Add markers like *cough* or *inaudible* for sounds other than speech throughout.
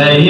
গাইতে যদি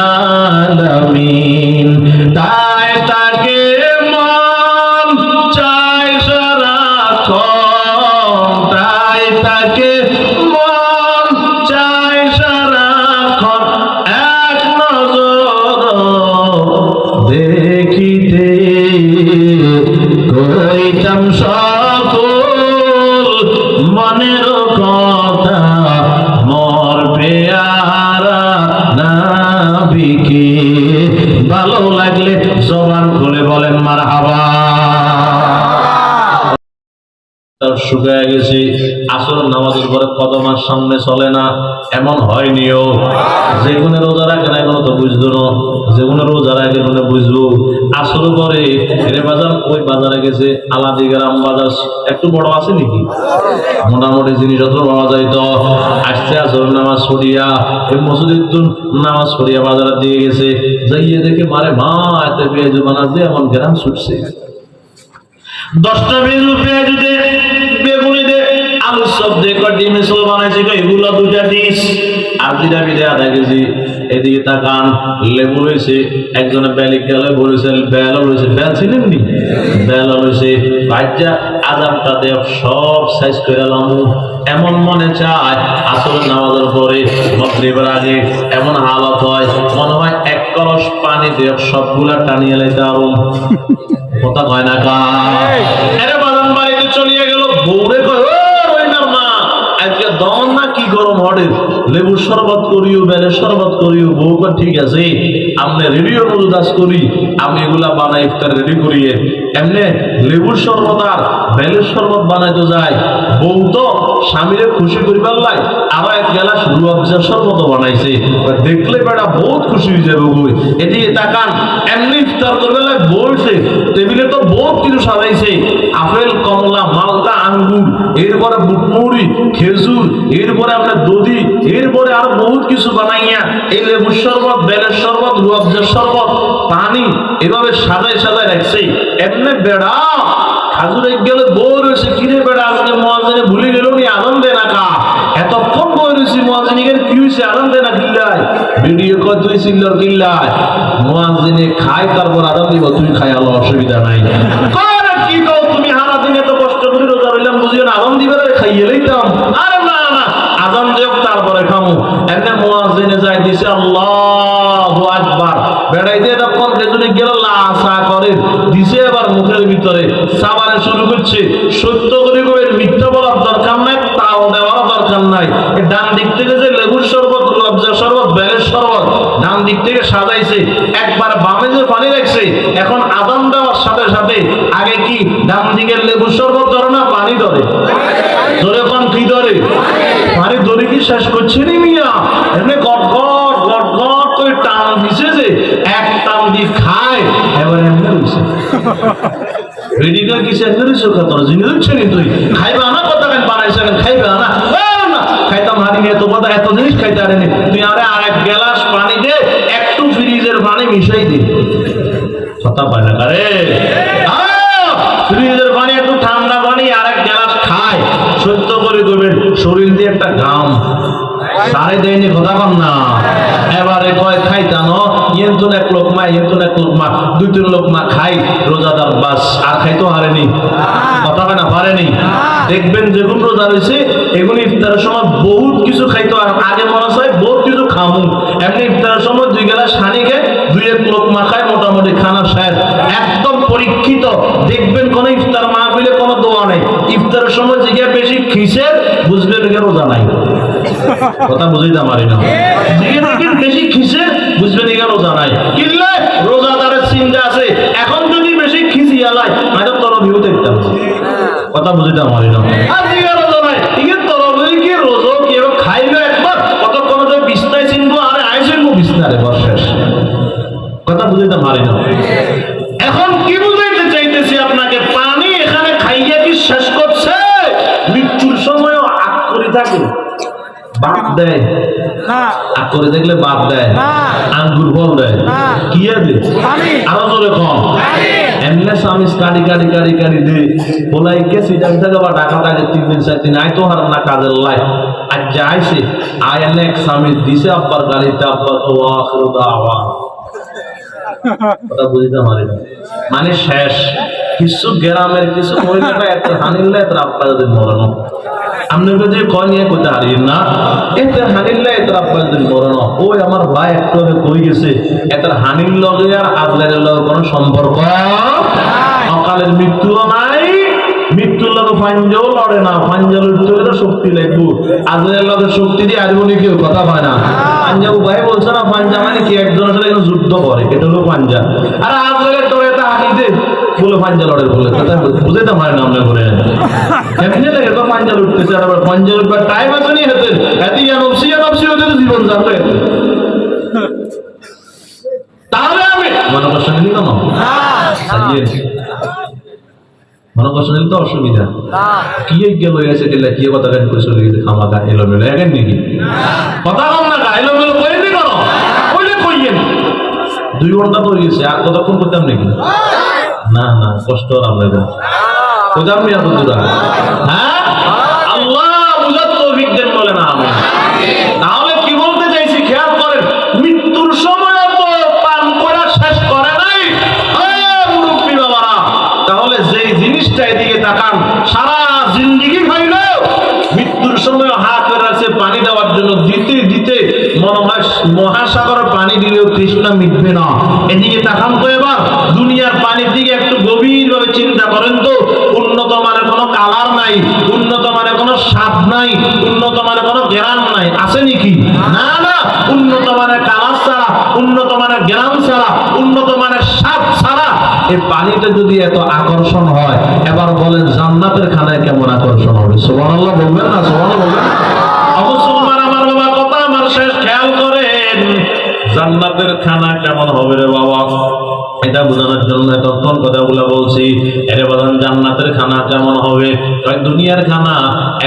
العالمين শুকায় গেছি। আসর নামাজের পরে কদমার সামনে চলে না। এমন হয়নিও। যে কোনো রোজা রাখে না এখনও তো বুঝতো না। যে কোনো রোজা রাখে কোনো বুঝব আসর পরে রে বাজার ওই বাজারে গেছে? আলাদি গ্রাম বাজার। একটু বড় আছে নাকি? মোটামুটি জিনিসপত্র পাওয়া যায় তো। আসতে আসর নামাজ পড়িয়া। ওই মসজিদ নামাজ পড়িয়া বাজারে দিয়ে গেছে। যাইয়ে দেখে মারে মা, এত পেঁয়াজ বানাচ্ছে, এমন গ্রাম ছুটছে। দশটা পেঁয়াজ দে আলু সব দে কর ডিমে সব বানাইছে এগুলো দুটা আর দুটা বিদে আধা কেজি এদিকে তাকান লেবু রয়েছে একজনে বেল রয়েছে বেল ছিলেন নি? বেল রয়েছে। ভাজ্যা আদামটা দেব সব সাইজ করে লামু এমন মনে চায় আসলে নামাজের পরে মগরিবের আগে এমন হালত হয় মনে হয় এক কলস পানি দেব সবগুলা টানিয়ে লাইতে আরও কথা কয় না কা আরে বাদাম বাড়িতে চলিয়ে গেল মা দন না কি গরম হড়ে লেবুর শরবত করিও, বেলের শরবত করিও, বউ কয়, ঠিক আছে আমি রেডিও মজুদাস করি, আমি এগুলা বানাই, ইফতার রেডি করিয়ে। এমনে লেবুর শরবত আর বেলের শরবত বানাইতে যায়। বউ তো স্বামীরে খুশি করিবার লাই আবার এক গেলা গেলাস রুয়াবজার শরবত বানাইছে। দেখলে বেটা বহুত খুশি হয়ে যাবে বই এদিকে তাকান এমনি ইফতার করবে লাই বলছে টেবিলে তো বহুত কিছু সাজাইছে। আপেল, কমলা মালটা আঙ্গুর, এরপরে বুটমুড়ি, খেজুর, এরপরে আপনার দধি, এরপরে আর বহুত কিছু বানাইয়া, এই লেবুর শরবত, বেলের শরবত রুয়াবজার শরবত, পানি এভাবে সাজাই সাজাই রাখছে। এমনি বেড়া, খাজুরে গেলে বউ রয়েছে, কিরে বেড়া, আজকে মহাজনে ভুলে গেল নি আনন্দ দে না কা এতক্ষণ বই রয়েছি মহাজনিকের কি হয়েছে আনন্দ দে না কিল্লায় ভিডিও কয় তুই সিল্লর কিল্লায় মহাজনে খায় তারপর আদান দিব, তুই খাই আলো অসুবিধা নাই। কি কও তুমি হারা দিনে তো কষ্ট করে রোজা রইলাম, বুঝিও না আদান দিবে খাইয়ে লইতাম। আরে না না দেব তারপরে খামু। যাই দিছে, আল্লাহু আকবার। তখন গেল করে, দিছে এবার মুখের ভিতরে। সাবারে শুরু করছে, সত্য করে করে মিথ্যা বলার দরকার নাই, তাও দেওয়ার দরকার নাই। ডান দিক থেকে যে লেবুর শরবত রবজা শরবত বেলের শরবত ডান দিক থেকে সাজাইছে, একবার বামে যে পানি রাখছে। এখন আদান দেওয়ার সাথে সাথে আগে কি ডান দিকের লেবুর শরবত ধরে না পানি ধরে? ধরে কোন কি ধরে? পানি ধরে কি শেষ করছে নি মিয়া? এমনি গট গট গট গট করে টান দিছে যে, এক টান দিয়ে খায়, এবার এমনি হইছে। রেডিকা কিসে এমনি জিনিস হচ্ছে নি তুই? খাইবা না, কথা কেন বানাইছে খাইবা না। খাইতাম হারি নিয়ে তো কথা এত জিনিস খাইতে পারেনি। কথা পায় না পানি একটু ঠান্ডা পানি আর এক খায় সত্য করে করবেন শরীর দিয়ে একটা ঘাম। সারে দেয়নি, কথা কন না। এবারে কয়, খাইতানো? ইয়েন্তুন এক লোকমা ইয়েন্তুন এক লোকমা দুই তিন লোকমা খাই, রোজাদার বাস, আর খাইতো হারেনি। কথা কেনা পারেনি দেখবেন যেগুন রোজা রয়েছে এগুলো ইফতারের সময় বহুত কিছু খাইতো আর আগে মনে হয় বহুত কিছু খামু। এমনি ইফতারের সময় দুই গেলা সানি খেয়ে দুই এক লোক মাখায় মোটামুটি খানা শেষ। একদম পরীক্ষিত। দেখবেন কোন ইফতার মাহফিলে কোনো দোয়া নেই। ইফতারের সময় জিগে বেশি খিসের বুঝবেন রোজা নাই। কথা বুঝাইতে পারি না। জিগে দেখেন বেশি খিসের বুঝবেন একে রোজা নাই। কিনলে রোজাদারের চিন্তা আছে, এখন যদি বেশি খিসি আলাই হয়তো তোর ভিউ দেখতাম কথা না। কথা বুঝাইতে পারি না। এখন কি বুঝাইতে চাইতেছি আপনাকে? পানি এখানে খাইয়া কি শেষ করছে? মৃত্যুর সময়ও আগ করে থাকে বাপ দেয়। করে দেখলে বাপ দেয়। না। আঙ্গুর ফল দেয়। না। কি আছে। আরও জোরে কম এমনি স্বামী কাড়ি কাড়ি কাড়ি কাড়ি দে বলাই গেছি ডাক থেকে বা ডাকা থাকে তিন দিন চার দিন আয় তো হার না কাজের লাই আর যাইছে আয় এনে এক স্বামী দিছে আব্বার গাড়িতে আব্বা তো আখির দাওয়া। *laughs* কথা বুঝতে পারি মানে শেষ। কিছু গ্রামের কিছু এত হানিল্লা এত আপনি যদি কয় নিয়ে কইতে হারিয়ে না? হানিল্লা এত ওই আমার ভাই একটু কই গেছে? এত হানির লগে আর লগে কোনো সম্পর্ক? অকালের মৃত্যুও নাই, মৃত্যুর লগে পাঞ্জাও লড়ে না পাঞ্জাল উঠতে শক্তি লাগবো। আজলের লগে শক্তি দিয়ে আসব নি কেউ কথা পায় না। পাঞ্জাব ভাই বলছে না পাঞ্জা মানে কি? একজনের সাথে যুদ্ধ করে, এটা হলো পাঞ্জা আর আজলের তোর এটা হাঁটিতে বলে পাঞ্জা লড়ে বলে কথা বুঝতে পারে না করে এমনি লাগে তো পাঞ্জা উঠতেছে আর আবার পাঞ্জা উঠবার টাইম আছে নি হেতে এতে নবসি নবসি হতে জীবন যাবে তাহলে আমি মনে কষ্ট নিলি কেন মনে কষ্ট নিলে তো অসুবিধা। কি গেল কি কথা এলো মেলো এখন নাকি? কথা কম না গা এলো মেলো কই কেন কইলে কইয়েন। দুই ঘণ্টা তো গেছে আর কতক্ষণ করতাম নাকি? না না, কষ্ট আর আমরা যা কোথাও আমি এত হ্যাঁ? আল্লাহ বুঝার তৌফিক দেন বলে না আমি তাহলে কি বলতে চাইছি, খেয়াল করেন, মৃত্যুর সময় তো পান করা শেষ করে নাই। মুরব্বী বাবারা, তাহলে যেই জিনিসটা এদিকে তাকান, সারা জিন্দিগি খাইল মৃত্যুর সময় হা করে রাখছে পানি দেওয়ার জন্য। দিতে দিতে মনে হয় পানি দিলেও তৃষ্ণা মিটবে না। এদিকে তাকান তো এবার, দুনিয়ার করেন তো উন্নত মানের কোনো কালার নাই উন্নত মানের কোনো স্বাদ নাই উন্নত মানের কোনো গ্রাম নাই। আছে নাকি? না না। উন্নত মানের কালার ছাড়া উন্নত মানের গ্রাম ছাড়া উন্নত মানের স্বাদ ছাড়া এই পানিতে যদি এত আকর্ষণ হয়, এবার বলেন জান্নাতের খানায় কেমন আকর্ষণ হবে? সুবহানাল্লাহ বলবেন না? সুবহানাল্লাহ বলবেন করেন। জান্নাতের খানা কেমন হবে রে বাবা? এটা বোঝানোর জন্য এতক্ষণ কথাগুলো বলছি। এরে বলেন জান্নাতের খানা কেমন হবে? দুনিয়ার খানা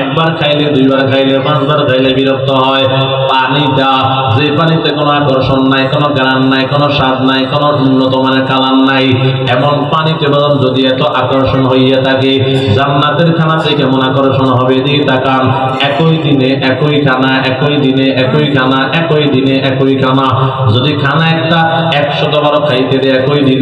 একবার খাইলে, দুইবার খাইলে, পাঁচবার খাইলে বিরক্ত হয়। পানিটা, যে পানিতে কোনো আকর্ষণ নাই, কোনো গ্রান নাই, কোনো স্বাদ নাই, কোনো উন্নত মানের কালার নাই, এমন পানিতে বলেন যদি এত আকর্ষণ হইয়া থাকে, জান্নাতের খানাতে কেমন আকর্ষণ হবে, এদিকে তাকান। একই দিনে একই খানা, একই দিনে একই খানা, একই দিনে একই খানা। যদি খানা একটা একশতবার খাইতে দেয়, একই দিনে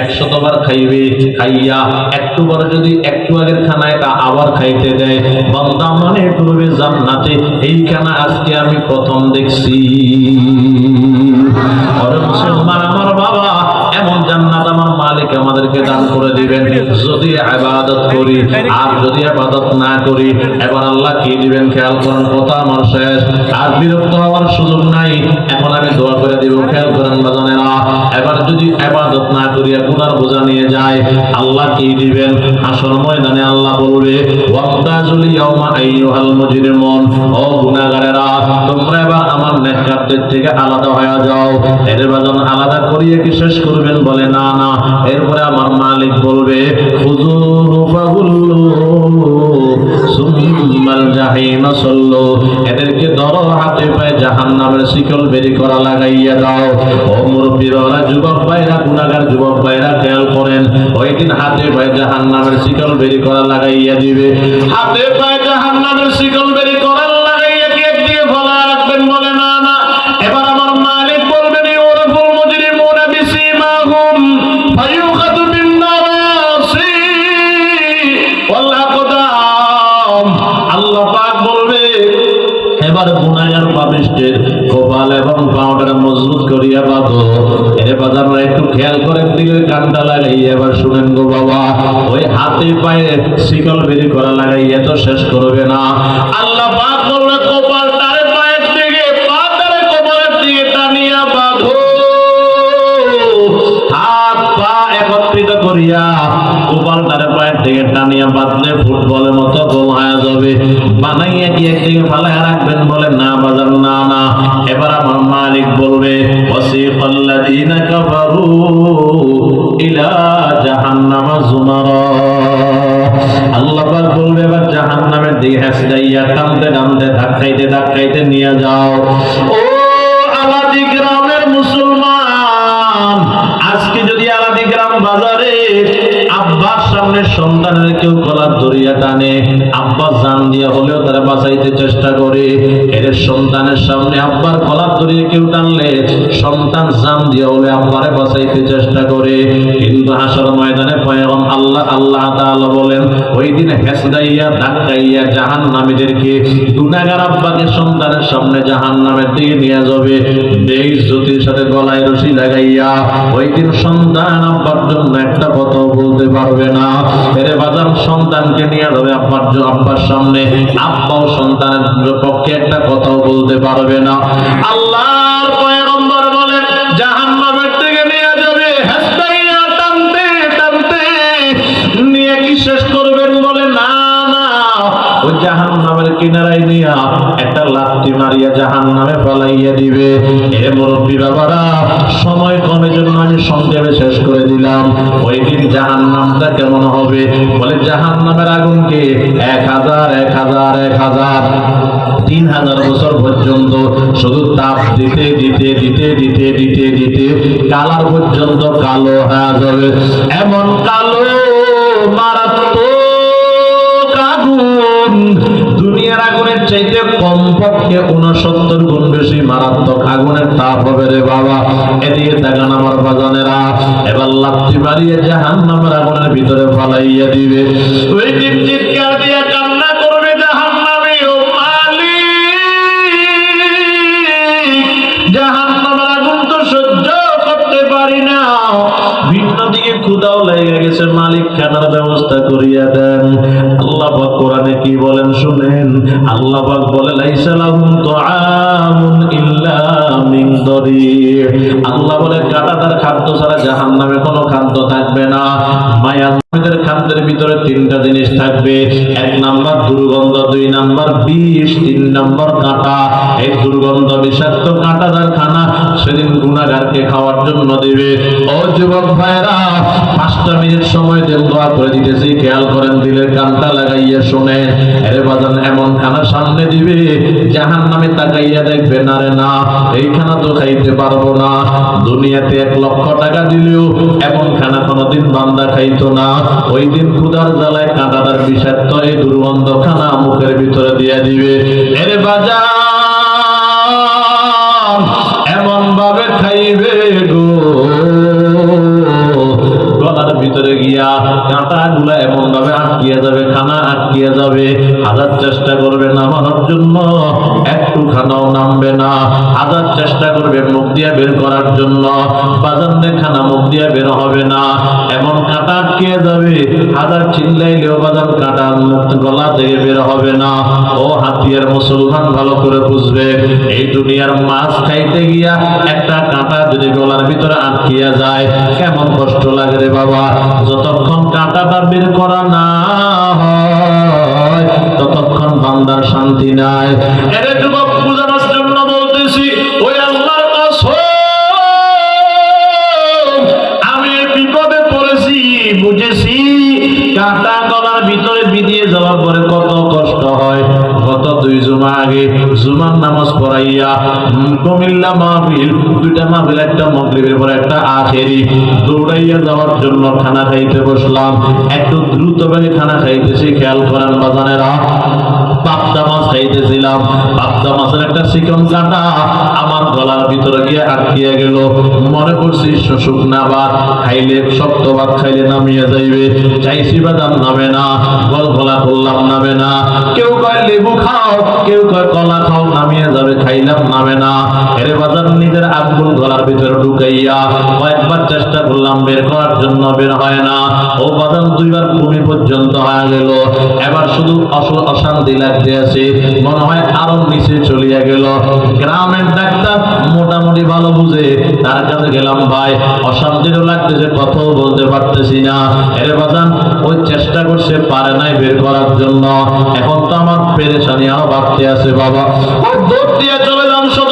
একশতবার খাইবে, খাইয়া একটু পরে যদি একটু আগের খানায় তা আবার খাইতে দেয়, বন্দা মনে করবে জান্নাতে এই খানা আজকে আমি প্রথম দেখছি। আমার বাবা, এমন জান্নাত মালিক আমাদেরকে দান করে দিবেন। যদি আবাদত করি, আর যদি আবাদত না করি, এবার আল্লাহ কি দিবেন খেয়াল করেন, কথা আমার শেষ। আর বিরক্ত হওয়ার সুযোগ নাই, এখন আমি দোয়া করে দিব, খেয়াল করেন বাজানেরা এবার যদি আবাদত না করি গুনার বোঝা নিয়ে যায়, আল্লাহ কি দিবেন? আসল ময়দানে আল্লাহ বলবে, ওয়াক্তাজুল ইয়াউমা আইয়ুহাল মুজরিমুন। ও গুনাহগারেরা তোমরা এবার আমার নেককারদের থেকে আলাদা হয়ে যাও। এদের বাজন আলাদা করিয়ে কি শেষ করবেন বলে? না না। এরপরে আমার মালিক বলবে এদেরকে ধরো হাতে পায়ে জাহান্নামের শিকল বেরি করা লাগাইয়া দাও। ও মুরব্বীরা, যুবক ভাইরা, গুনাহগার যুবক ভাইরা, খেয়াল করেন ওই দিন হাতে পায়ে জাহান্নামের শিকল বেরি করা লাগাইয়া দিবে। হাতে পায়ে জাহান্নামের শিকল বেরি করা দিলের লাগাই এবার শুনেন গো বাবা, ওই হাতে পায়ে শিকল বেরি করা লাগাই এত শেষ করবে না। তাআলা বলেন, ওই দিন হেসদাইয়া ধাক্কাইয়া জাহান নামীদেরকে গুনাগার আব্বাকে সন্তানের সামনে জাহান নামের দিকে নিয়ে যাবে। বেশ জ্যোতির সাথে গলায় রশি লাগাইয়া, ওই দিন সন্তান আব্বার জন্য একটা কথাও বলতে পারবে না। এরে বাজার সন্তানকে নিয়ে যাবে আব্বার আব্বার সামনে। আব্বাও সন্তানের পক্ষে একটা কথাও বলতে পারবে না। আল্লাহর কিনারায় নিয়া একটা লাত্তি মারিয়া জাহান নামে ফলাইয়া দিবে। এ মুরব্বী বাবারা, সময় কমে জন্য আমি সংক্ষেপে শেষ করে দিলাম। ওই দিন জাহান নামটা কেমন হবে? বলে জাহান নামের আগুনকে এক হাজার এক হাজার এক হাজার। তিন হাজার বছর পর্যন্ত শুধু তাপ দিতে দিতে দিতে দিতে দিতে দিতে কালার পর্যন্ত কালো হয়ে যাবে। এমন কালো মারাত্মক আগুনের চাইতে কমপক্ষে উনসত্তর গুণ বেশি মারাত্মক আগুনের তাপ হবে রে বাবা। এদিকে দেখান আমার বাজানেরা। এবার লাত্তি মারিয়ে জাহান নামের আগুনের ভিতরে ফালাইয়া দিবে। ওই চিৎকার দিয়ে কান্না করবে জাহান ক্ষুদাও লেগে গেছে, মালিক খানার ব্যবস্থা করিয়া দেন আল্লাহ পাক কোরআনে কি বলেন শুনেন আল্লাহ বলে আল্লাহ বলে কাটাদার খাদ্য ছাড়া জাহান্নামে কোনো খাদ্য থাকবে না। মায়া খাদ্যের ভিতরে তিনটা জিনিস থাকবে। এক নাম্বার দুর্গন্ধ, দুই নাম্বার বিষ, তিন নাম্বার কাঁটা। এই দুর্গন্ধ বিষাক্ত কাঁটাদার খানা সেদিন গুণাগারকে খাওয়ার জন্য দিবে। ও যুবক ভাইরা পাঁচটা মিনিট সময় দেন দোয়া করে দিতেছি, খেয়াল করেন, দিলের কানটা লাগাইয়া শুনে। এর বাজান, এমন খানা সামনে দিবে জাহান নামে তাকাইয়া দেখবে, না রে না এই খানা তো খাইতে পারব না। দুনিয়াতে এক লক্ষ টাকা দিলেও এমন খানা কোনোদিন বান্দা খাইতো না। ওই দিন ক্ষুদার জ্বালায় কাঁটাদার বিষাক্ত এই দুর্গন্ধ খানা মুখের ভিতরে দিয়ে দিবে। এর বাজার খাইবে কাঁটা গুলা এমন ভাবে আটকিয়ে যাবে, খানা আটকিয়ে যাবে, হাজার চেষ্টা করবে নামানোর জন্য একটু খানাও নামবে না। হাজার চেষ্টা করবে মুখ দিয়ে বের করার জন্য, বাজারে খানা মুখ দিয়ে বের হবে না। এমন কাঁটা আটকিয়ে যাবে, হাজার চিল্লাইলেও বাজার কাঁটা গলা থেকে বের হবে না। ও হাতিয়ার মুসলমান ভালো করে বুঝবে, এই দুনিয়ার মাছ খাইতে গিয়া একটা কাঁটা যদি গলার ভিতরে আটকিয়া যায়, কেমন কষ্ট লাগে রে বাবা। যতক্ষণ কাঁটাটা বের করা না হয়। ততক্ষণ বান্দার শান্তি নাই। আমি বিপদে পড়েছি, বুঝেছি। কাঁটা গলার ভিতরে বিধিয়ে যাওয়ার পরে কত কষ্ট হয়। দুই জুমা আগে জুমার নামাজ পড়াইয়া কুমিল্লা মাহফিল দুইটা মাহফিল একটা মগরিবের পর একটা আখেরি। দৌড়াইয়া যাওয়ার জন্য খানা খাইতে বসলাম। একটু দ্রুত বেগে খানা খাইতেছি, খেয়াল করেন বাজানেরা। খাইতেছিলাম পাবদা মাছের একটা চিকন কাটা আমার গলার ভিতরে গিয়ে আটকিয়ে গেল। মনে করছি শুকনা ভাত খাইলে শক্ত ভাত খাইলে নামিয়ে যাইবে। চাইছি বাদাম নামে না গল গলা করলাম নামে না। কেউ কয়, লেবু খাও। কেউ কয়, কলা খাও। নামিয়ে যাবে, খাইলাম নামে না। এর বাজার নিজের আঙ্গুল গলার ভিতরে ঢুকাইয়া কয়েকবার চেষ্টা করলাম, বের করার জন্য বের হয় না। ও বাদাম দুইবার ভূমি পর্যন্ত হয়ে গেল। এবার শুধু অশান্তি লাগতে আছে। মনে হয় আরও নিচে চলিয়া গেল। গ্রামের ডাক্তার মোটামুটি ভালো বুঝে তার কাছে গেলাম, ভাই, অশান্তিরও লাগতেছে, কথাও বলতে পারতেছি না। এরে বাজান, ওই চেষ্টা করছে, পারে নাই বের করার জন্য। এখন তো আমার পেরেশানি আরও বাড়তে আছে, বাবা। দিয়ে চলে যান সদর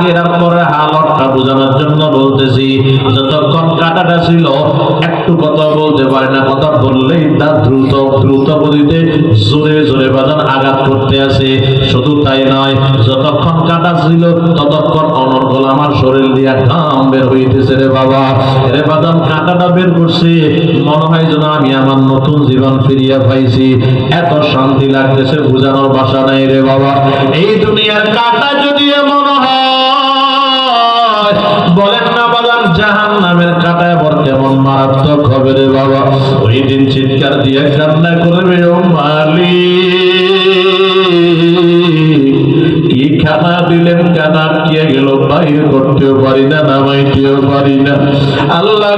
আগের পরে হালতটা বোঝানোর জন্য বলতেছি, যতক্ষণ কাঁটাটা ছিল, একটু কথা বলতে পারে না, কথা বললেই দ্রুত দ্রুত গতিতে জোরে জোরে বাজান আঘাত করতে শুধু তাই নয়, যতক্ষণ কাটা ছিল, ততক্ষণ অনর্গল আমার শরীর ঘাম বের হইতেছে রে বাবা। রে বাদাম বের করছে, মনে হয় যেন আমি আমার নতুন জীবন ফিরিয়া পাইছি। এত শান্তি লাগতেছে, বোঝানোর ভাষা নাই রে বাবা। এই দুনিয়ার কাটা মারাত্মক হবে রে বাবা। ওই দিন চিৎকার দিয়ে কান্না করবে, ও মালি কি খানা দিলেন, কানা কে গেল, বাইর করতেও পারি না, নামাইতেও পারি না। আল্লাহ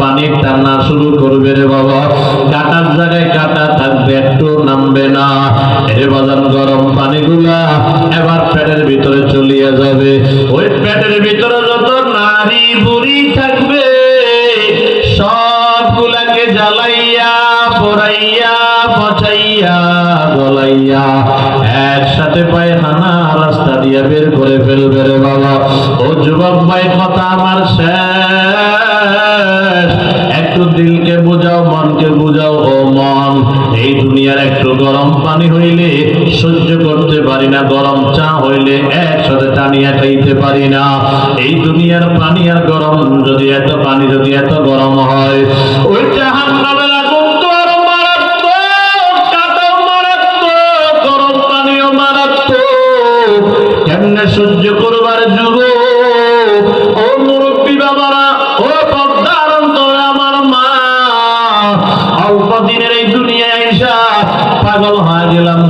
গরম টানা শুরু করবে রে বাবা। কাটার জায়গায় কাটা থাকবে, একটু নামবে না। এর বাজান গরম পানিগুলা এবার পেটের ভিতরে চলিয়ে যাবে। ওই পেটের ভিতরে যত নারী বুড়ি থাকবে, সবগুলাকে জ্বালাইয়া, পোড়াইয়া, পচাইয়া, গলাইয়া একসাথে পায়ে নানা রাস্তা দিয়ে বের করে ফেলবে রে বাবা। ও যুবক ভাই, কথা আমার শেষ। পানি হইলে সহ্য করতে পারি না, গরম চা হইলে একসাথে টানিয়া খাইতে পারি না। এই দুনিয়ার পানি আর গরম, যদি এত পানি, যদি এত গরম হয়, ওই সহ্য করবার যুগ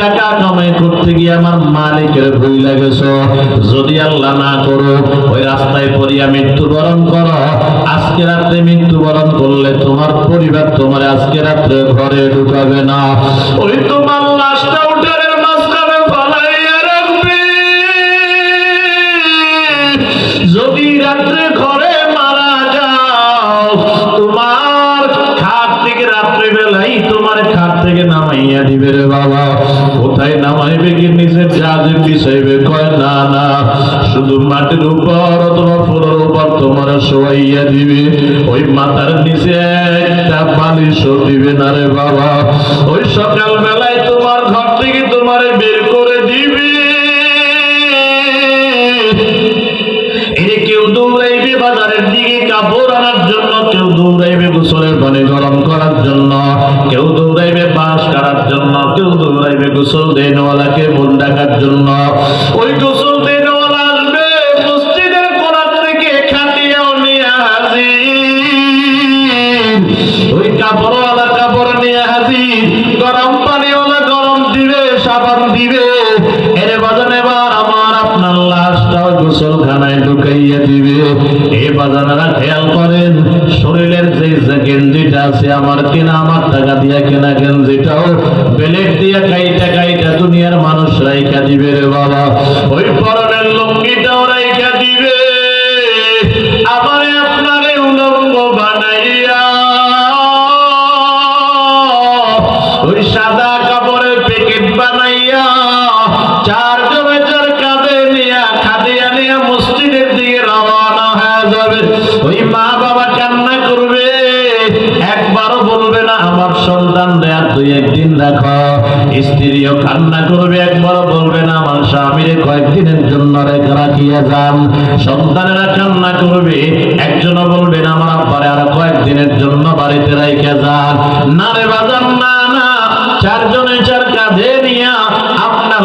টাকা কামাই করতে গিয়ে আমার মালিকের ভুল লাগেছ, যদি আল্লাহ না করো ওই রাস্তায় পড়িয়া মৃত্যুবরণ করো। আজকে রাত্রে মৃত্যুবরণ করলে তোমার পরিবার তোমার আজকে রাত্রে ঘরে ঢুকাবে না। ওই তোমার লাশটা উঠানের মাঝখানে ফালাইয়া রাখবে। যদি রাত্রে ঘরে মারা যাও, তোমার খাট থেকে রাত্রে বেলাই তোমার খাট থেকে নামাইয়া দিবে রে বাবা। কোথায় নামাইবে কি নিচে জাহাজে পিছাইবে কয় না না। শুধু মাটির উপর অথবা তোমার শোয়াইয়া দিবে, ওই মাথার নিচে একটা বালিশও দিবে না রে বাবা। ওই সকাল বেলায় তোমার ঘর থেকে তোমারে বের করে দিবে। কেউ গরম করার জন্য, কেউ দৌড়াইবে জন্য, কেউ গোসল দেনওয়ালাকে মন ডাকার জন্য। ওই গোসল বাজানারা খেয়াল করেন, শরীরের যে গেঞ্জিটা আছে, আমার কেনা, আমার টাকা দিয়া কেনা গেঞ্জিটাও বেলেট দিয়া কাইটা কাইটা দুনিয়ার মানুষ রাইকা দিবে রে বাবা। ওই পরনের আমার সন্তান দেয়ার দুই একদিন রাখ স্ত্রীও কান্না করবে একবার বলবে না, আমার স্বামীরে কয়েকদিনের জন্য রেখে রাখিয়া যান। সন্তানেরা কান্না করবে, একজনও না, আমার আব্বারে আর কয়েকদিনের জন্য বাড়িতে রেখে যান। না রে বাজান, না না চারজনে চার কাঁধে নিয়া আপনার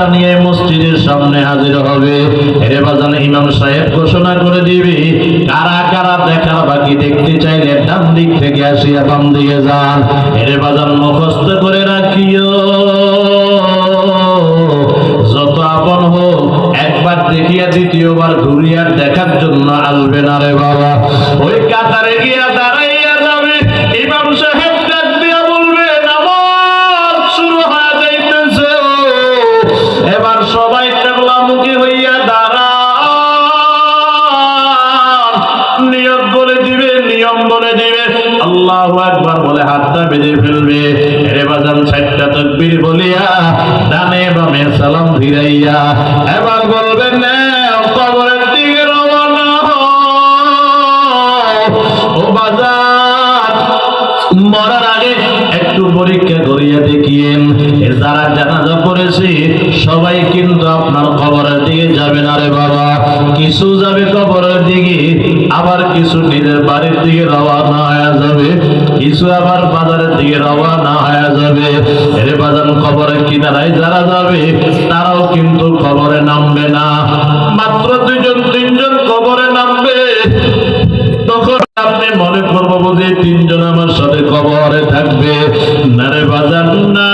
লাশটা নিয়ে মসজিদের সামনে হাজির হবে। এরে বাজান ইমাম সাহেব ঘোষণা করে দিবে, কারা কারা দেখার বাকি দেখতে চাইলে ডান দিক থেকে আসিয়া বাম দিকে যান। এরে বাজান মুখস্থ করে রাখিও। যত আপন হোক, একবার দেখিয়া দ্বিতীয়বার ঘুরিয়া দেখার জন্য আসবে না রে বাবা। ওই হাতটা বেঁধে ফেলবে। এরে বাজান চারটা তকবীর বলিয়া, ডানে বামে সালাম ফিরাইয়া, এবার বলবেন না কবরের দিকে রওনা। ও বাজার মরার আগে একটু পরীক্ষা করিয়া দেখিয়েন যারা জানাজা করেছে সবাই কিন্তু আপনার খবরের দিকে যাবে না রে বাবা। কিছু যাবে কবরের দিকে, আবার কিছু নিজের বাড়ির দিকে রওনা হয়ে যাবে। কিছু আবার বাজারের দিকে রওনা হয়ে যাবে। এর বাজার কবরের কিনারায় যারা যাবে, তারাও কিন্তু কবরে নামবে না। মাত্র দুইজন, তিনজন কবরে নামবে। তখন আপনি মনে করব বুঝি তিনজন আমার সাথে কবরে থাকবে। না রে বাজার, না।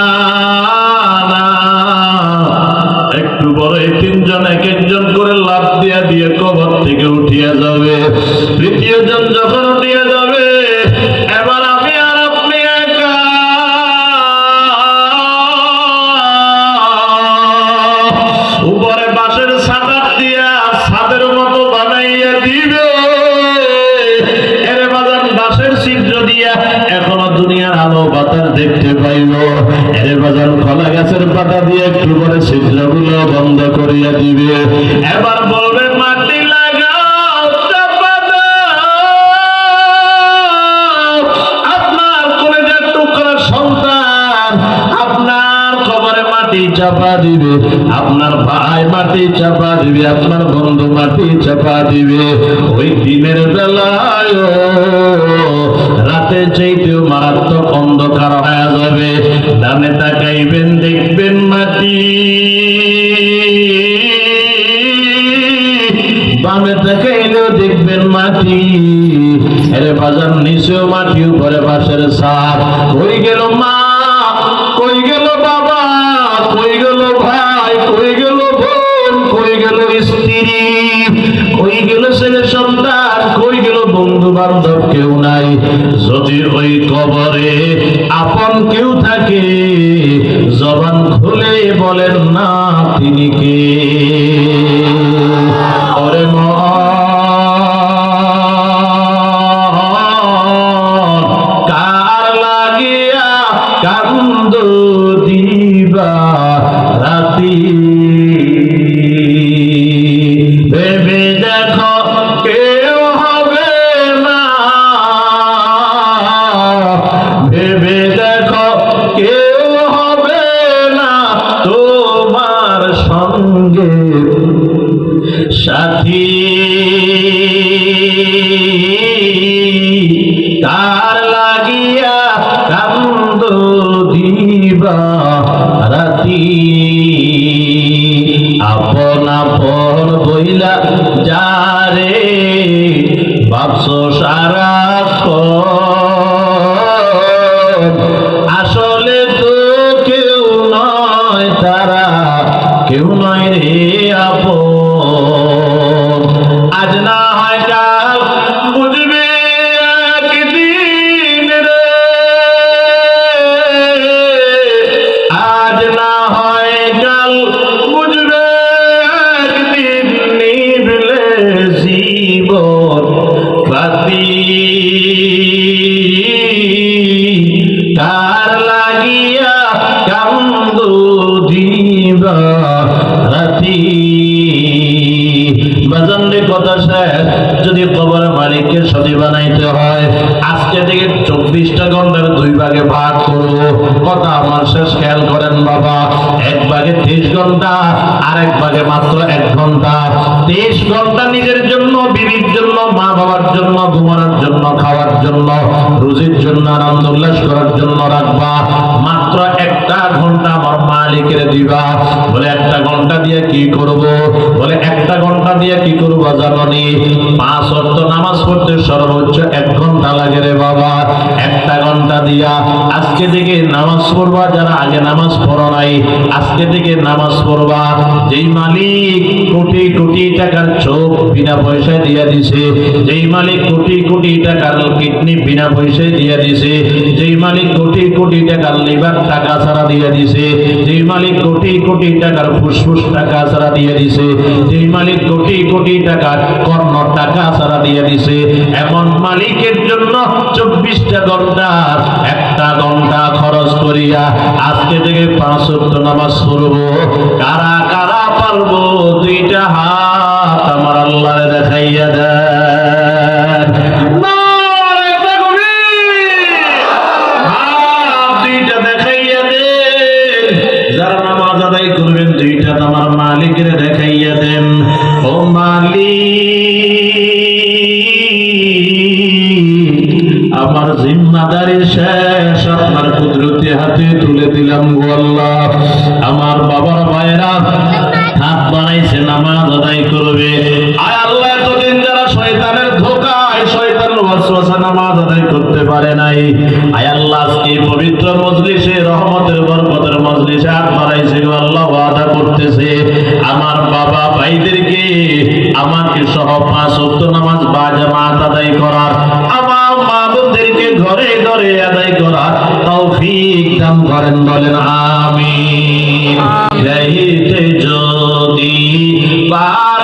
চাপা দিবে ওই দিনের বেলায়। রাতে চাইতেও মারাত্মক অন্ধকার হয়ে যাবে, ডানে তাকাইবেন, দেখবেন মাটি। বামে তাকাইলেও দেখবেন মাটি। এরে বাজার নিচেও মাটি, উপরে পাশের সাপ কই গেল মা বান্ধব কেউ নাই। যদি ওই কবরে আপন কেউ থাকে জবান খুলে বলেন না তিনি দিবা রাতি বানাইতে হয়, আজকে থেকে চব্বিশটা ঘণ্টার দুই ভাগে ভাগ করব। কথা আমার শেষ, খেয়াল করেন বাবা, এক ভাগে তেইশ ঘণ্টা আর এক ভাগে মাত্র এক ঘণ্টা। তেইশ ঘণ্টা নিজের জন্য, বিবির জন্য মা বাবার জন্য, ঘুমানোর জন্য, খাওয়ার জন্য, রুজির জন্য, আনন্দ উল্লাস করার জন্য রাখবা। মাত্র একটা ঘণ্টা আমার মালিকের দিবা। বলে, একটা ঘণ্টা দিয়ে কি করব? বলে, একটা ঘণ্টা দিয়ে কি করব জানি পাঁচ অর্থ নামাজ পড়তে সর্বোচ্চ এক ঘণ্টা লাগে রে বাবা। একটা ঘণ্টা দিয়া আজকে থেকে নামাজ পড়বা, যারা আগে নামাজ পড়ো নাই, আজকে থেকে নামাজ পড়বা। যেই মালিক কোটি কোটি টাকার চোখ বিনা পয়সায় দিয়া দিছে যেই মালিক কোটি কোটি টাকার কিডনি বিনা পয়সায় দিয়া দিছে যেই মালিক কোটি কোটি টাকার লিভার টাকা ছাড়া দিয়ে দিছে যেই মালিক কোটি কোটি টাকার ফুসফুস টাকা ছাড়া দিয়ে দিছে যেই মালিক কোটি কোটি টাকার কর্ণ টাকা ছাড়া দিয়ে দিছে এমন মালিকের জন্য চব্বিশটা ঘণ্টা, একটা ঘণ্টা খরচ করিয়া আজকে থেকে পাঁচ নামাজ পড়ব। কারা কারা পারব দুইটা হাত আমার আল্লাহ দেখাইয়া দেন নামাজ আদায় করবে। আয় আল্লাহ এতদিন যারা শয়তানের ধোকায় শয়তানের ওয়াসওয়াসা নামাজ আদায় করতে পারে নাই। আয় আল্লাহ আজকে পবিত্র মজলিসে রহমতের বরকতের মজলিসে হাত বাড়াইছে আল্লাহ ওয়াদা করতেছে। আমার বাবা ভাইদেরকে আমাকে সহ পাঁচ ওয়াক্ত নামাজ বা জামাত আদায় করার আমার মা বোনদেরকে ঘরে ঘরে আদায় করার তৌফিক দান করেন বলেন আমিন। যাইতে যদি